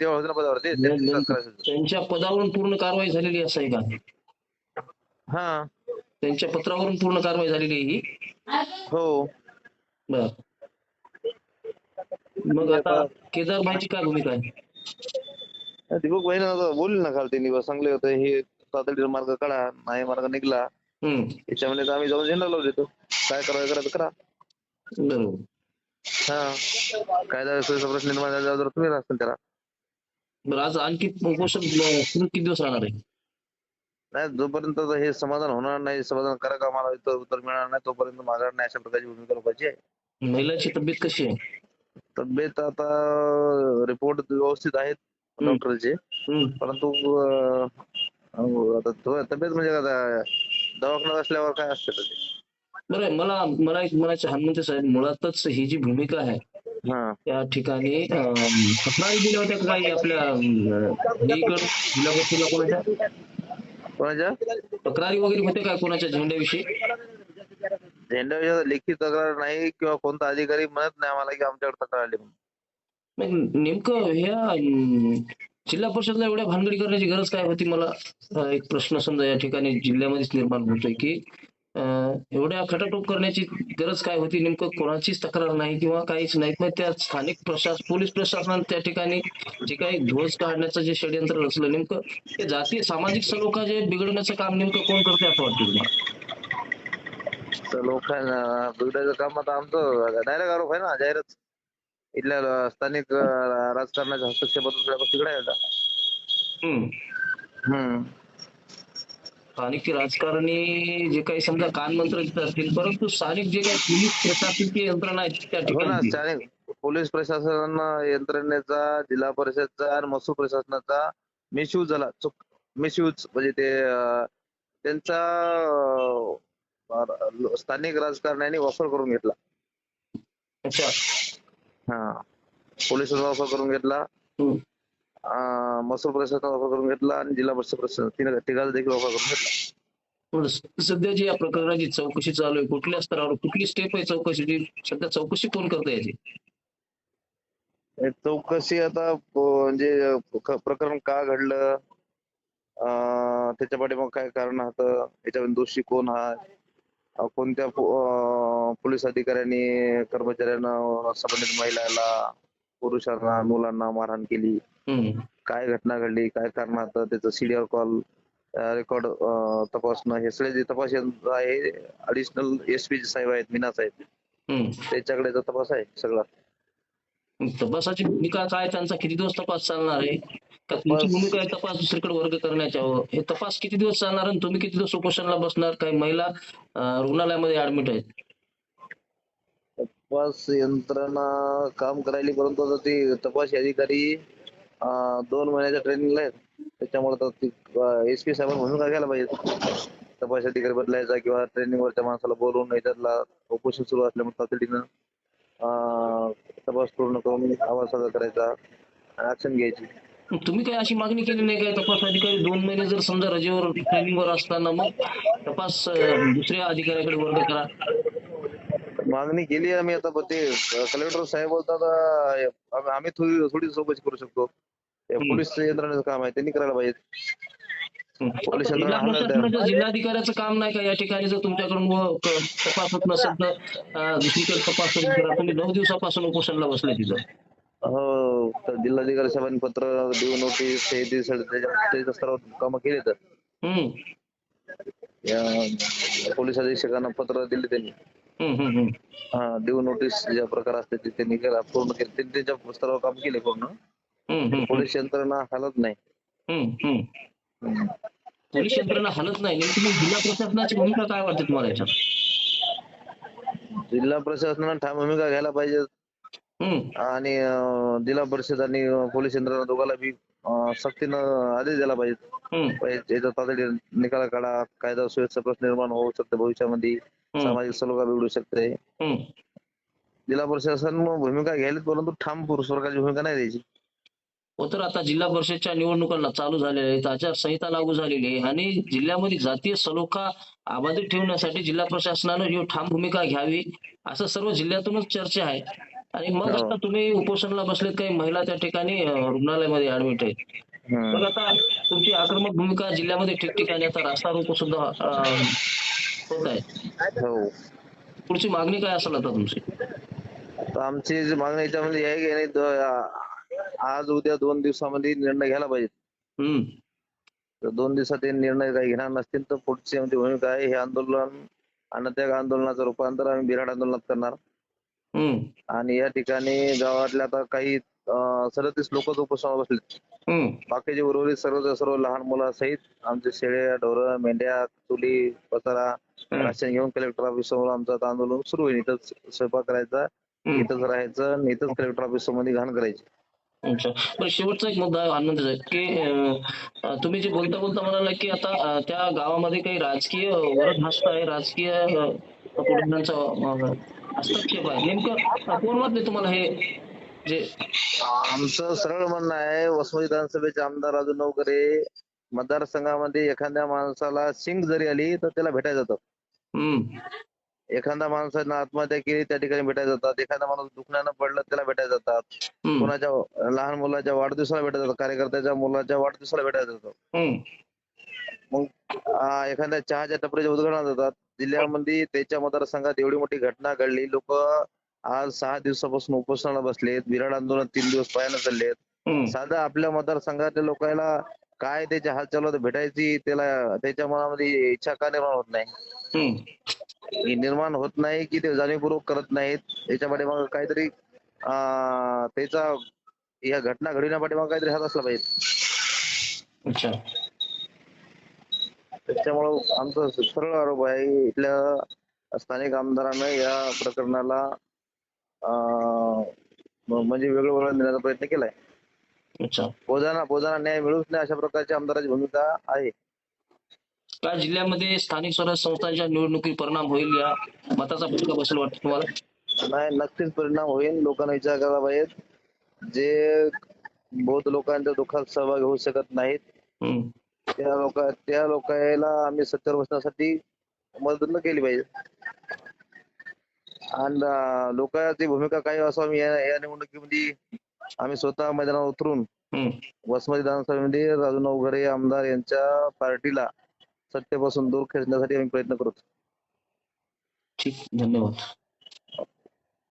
तेव्हा होते ना नेम- तक्रार असेल. त्यांच्या पदावरून पूर्ण कारवाई झालेली असं आहे का? हा. त्यांच्या पत्रावरून पूर्ण कारवाई झालेली आहे ही? हो. बर. मग आता केदार भाईची काय भूमिका आहे? दीपक भाई बोलले ना काल त्यांनी सांगले होते हे तातडीचा मार्ग काढा नाही मार्ग निघला. हम्म. याच्यामध्ये तर आम्ही जाऊन झेंडा लावून देतो. काय करायचं करायचं करा. बरोबर. हा. कायदा प्रश्न निर्माण झाल्यावर जर तुम्ही राहता त्याला. बरं आज आणखी उपोषण सुरू किती दिवस राहणार आहे नाही जोपर्यंत हे समाधान होणार नाही समाधान करा का मला इथं उत्तर मिळणार नाही तोपर्यंत माघार नाही अशा प्रकारची भूमिका लोकांची आहे महिलांची तब्येत कशी आहे तब्येत आता रिपोर्ट व्यवस्थित आहेत. डॉक्टरचे. परंतु अं, अं, आता थोडं तब्येत म्हणजे आता दवाखान्यात असल्यावर काय असते ते. बरं मला मला एक म्हणायचं हनुमंत साहेब मुळातच ही जी भूमिका आहे हा. त्या ठिकाणी तक्रारी दिल्या होत्या काही आपल्या तक्रारी वगैरे होते काय कोणाच्या झेंड्याविषयी? झेंडा लेखी तक्रार नाही किंवा कोणता अधिकारी म्हणत नाही आम्हाला की आमच्याकडे तक्रार आली म्हणून. नेमकं ह्या जिल्हा परिषदला एवढ्या भानगडी करण्याची गरज काय होती मला? एक प्रश्न समजा या ठिकाणी जिल्ह्यामध्येच निर्माण होतोय की एवढ्या खटाटोप करण्याची गरज काय होती? नेमकं कोणाचीच तक्रार नाही किंवा काहीच नाही. मग त्या स्थानिक प्रशासन पोलीस प्रशासनाने त्या ठिकाणी जे काही ध्वज काढण्याचं जे षडयंत्र रचलं नेमकं ते जातीय सामाजिक सलोखा जे बिघडण्याचं काम नेमकं कोण करते असं वाटतं तुम्हाला? लोकांना बिघडायचं काम आता आमचं. डायरेक्ट आरोप आहे ना जाहीरच. इथल्या स्थानिक राजकारणाच्या हस्तक्षेपातून गोष्टी घडायला हम्म. स्थानिक राजकारणी जे काही समजा कानमंत्र तिथं असतील परंतु स्थानिक जे काही पोलीस प्रशासकीय यंत्रणा आहेत त्या हो ना ठिकाणी. स्थानिक पोलीस प्रशासन यंत्रणेचा जिल्हा परिषदचा आणि महसूल प्रशासनाचा मिसयूज झाला. चुक मिसयूज म्हणजे ते अं, त्यांचा अं, स्थानिक राजकारण्यांनी वापर करून घेतला. अच्छा. हा. पोलिसांचा वापर करून घेतला. हम्म. महसूल प्रशासनाचा वापर करून घेतला आणि जिल्हा परिषद प्रशासन तीन तिघांचा देखील वापर करून घेतला. सध्या जी या प्रकरणाची चौकशी चालू आहे कुठल्या स्तरावर कुठली स्टेप आहे चौकशीची सध्या चौकशी कोण करते याची? चौकशी आता म्हणजे प्रकरण का घडलं? अं, त्याच्या पाठीमाग काय कारण होतं याच्यामध्ये दोषी कोण हा कोणत्या पोलीस अधिकाऱ्यांनी कर्मचाऱ्यांना संबंधित महिलाला पुरुषांना मुलांना मारहाण केली. काय घटना घडली काय कारण होतं त्याचं सीडीआर कॉल रेकॉर्ड तपासणं हे सगळे जे तपास यंत्र आहे अडिशनल एस पी साहेब आहेत मीना साहेब. त्याच्याकडे जो तपास आहे सगळा. तपासाची भूमिका काय? त्यांचा किती दिवस तपास चालणार आहे? तुमची भूमिका आहे तपास दुसरीकडे वर्ग करण्याच्या हे तपास किती दिवस चालणार आणि तुम्ही किती दिवस उपोषणाला बसणार? काही महिला रुग्णालयामध्ये ऍडमिट आहेत. तपास यंत्रणा काम करायली परंतु आता ते तपास अधिकारी दोन महिन्याच्या ट्रेनिंगला आहेत. त्याच्यामुळे एस पी साहेबांनी म्हणून काय घ्यायला पाहिजे? तपास अधिकारी बदलायचा किंवा ट्रेनिंग वरच्या माणसाला बोलवून याच्यातला उपोषण सुरू असल्यामुळे तातडीनं तपास पूर्ण करून आवाज सादर करायचा आणि ऍक्शन घ्यायची. तुम्ही काही अशी मागणी केली नाही काय तपास अधिकारी दोन महिने जर समजा रजेवर ट्रेनिंगवर असताना मग तपास दुसऱ्या अधिकाऱ्याकडे वर्ग करा. मागणी केली आम्ही आता ते कलेक्टर साहेब बोलतात आम्ही- थोडी थोडी चौकशी करू शकतो. पोलीस यंत्रणेचं काम आहे त्यांनी करायला पाहिजे. पोलीस यंत्रणा जिल्हा जिल्हाधिकाऱ्याचं काम नाही का? या ठिकाणी जर तुमच्याकडून तपास होत नसेल तर दुसरीकडे तपास करा तुम्ही नऊ दिवसापासून उपोषणाला बसले तिथं. हो तर जिल्हाधिकारी साहेबांनी पत्र देऊन नोटीस हे त्याच्या स्तरावर कामं केली तर. पोलीस अधीक्षकांना पत्र दिले त्यांनी. हा देऊन नोटीस ज्या प्रकार असते ते त्यांनी केला पूर्ण केले. त्यांनी त्यांच्या स्तरावर काम केले पूर्ण. पोलीस यंत्रणा हालत नाही. पोलीस यंत्रणा हलत नाही. नेमकी मग जिल्हा प्रशासनाची भूमिका काय वाटते तुम्हाला याच्यात? जिल्हा प्रशासनानं ठाम भूमिका घ्यायला पाहिजे. हम्म. आणि जिल्हा परिषद आणि पोलीस यंत्रणा दोघाला बी सक्तीनं आदेश द्यायला पाहिजे याचा तातडी निकाल काढा. कायदा सुव्यवस्था प्रश्न निर्माण होऊ शकते भविष्यामध्ये. सामाजिक सलोखा बिघडू शकते. जिल्हा प्रशासन भूमिका घ्यायला परंतु ठाम पुरुषवर्गाची भूमिका नाही द्यायची. हो तर आता जिल्हा परिषदच्या निवडणुकांना चालू झालेल्या आहेत. आचारसंहिता लागू झालेली आहे. आणि जिल्ह्यामध्ये जातीय सलोखा अबाधित ठेवण्यासाठी जिल्हा प्रशासनानं ही ठाम भूमिका घ्यावी असं सर्व जिल्ह्यातूनच चर्चा आहे. आणि मग हो. आता तुम्ही उपोषणाला बसलेत काही महिला त्या ठिकाणी रुग्णालयामध्ये ऍडमिट आहेत. मग आता तुमची आक्रमक भूमिका जिल्ह्यामध्ये ठिकठिकाणी आता रास्ता रोको सुद्धा होत आहे. हो. पुढची मागणी काय असेल आता तुमची? आमची मागणी याच्यामध्ये आहे की नाही द- आज उद्या दोन दिवसामध्ये निर्णय घ्यायला पाहिजे. हम्म. तर दोन दिवसात हे निर्णय काही घेणार नसतील तर पुढची आमची भूमिका आहे हे आंदोलन अनत्याग आंदोलनाचं रूपांतर आम्ही बिराड आंदोलनात करणार. आणि या ठिकाणी गावातल्या आता काही सदतीस लोक उपोषणाला बसले बाकीचे उर्वरित सर्व सर्व लहान मुलासहित आमचे शेळ्या ढोरं मेंढ्या चुली पसारा. राशन घेऊन कलेक्टर ऑफिस समोर आमचं आंदोलन सुरू होईल इथंच स्वयंपाक करायचा. इथंच राहायचं आणि इथंच कलेक्टर ऑफिसमध्ये घाण करायची. अच्छा. शेवटचा एक मुद्दा आनंदचा आहे की तुम्ही जे बोलता बोलता म्हणाला की आता त्या गावामध्ये काही राजकीय वरद हस्त आहे राजकीय अं, हस्तक्षेप आहे. नेमकं कोण वाटले तुम्हाला हे जे आमचं सरळ म्हणणं आहे वसमत विधानसभेचे आमदार राजू नवकरे मतदारसंघामध्ये एखाद्या माणसाला शिंग जरी आली तर त्याला भेटायला जातात एखाद्या माणसानं आत्महत्या केली त्या ठिकाणी भेटायला जातात. एखादा माणूस दुखण्यानं पडलं त्याला भेटायला जातात. कोणाच्या लहान मुलाच्या वाढदिवसाला भेटायला जातात कार्यकर्त्याच्या मुलाच्या वाढदिवसाला भेटायला जातात. मग एखाद्या चहाच्या टपरीच्या उद्घाटनाला जातात. जिल्ह्यामध्ये त्याच्या मतदारसंघात एवढी मोठी घटना घडली. लोक आज सहा दिवसापासून उपोषणाला बसलेत. विराट आंदोलन तीन दिवस पायानं चाललेत. साधं आपल्या मतदारसंघातल्या लोकांना काय त्याच्या हालचाल होतं भेटायची त्याला त्याच्या मनामध्ये इच्छा का निर्माण होत नाही? निर्माण होत नाही की ते जाणीवपूर्वक करत नाहीत. त्याच्या पाठीमागं काहीतरी अं, त्याचा या घटना घडविण्या पाठीमागं काहीतरी हात असला पाहिजे. अच्छा. त्याच्यामुळं आमचा सरळ आरोप आहे इथल्या स्थानिक आमदारानं या प्रकरणाला म्हणजे वेगळं वेगळं देण्याचा प्रयत्न केलाय. अच्छा. बोजाना बोजाना न्याय मिळूच नाही अशा प्रकारची आमदाराची भूमिका आहे. काय जिल्ह्यामध्ये स्थानिक स्वराज्य संस्थांच्या निवडणुकी परिणाम होईल या मताचा फटका बसेल वाटतं तुम्हाला? नाही नक्कीच परिणाम होईल. लोकांना विचार करायला पाहिजे जे बहुत लोकांच्या दुःखात सहभागी होऊ शकत नाहीत त्या लोक त्या लोकांना आम्ही सत्तेवर बसण्यासाठी मदत न केली पाहिजे. आणि लोकांची भूमिका काय असो आम्ही या निवडणुकीमध्ये आम्ही स्वतः मैदानावर उतरून वसमत विधानसभेमध्ये राजू नवघरे आमदार यांच्या पार्टीला सत्तेपासून दूर खेचण्यासाठी आम्ही प्रयत्न करतो. ठीक धन्यवाद.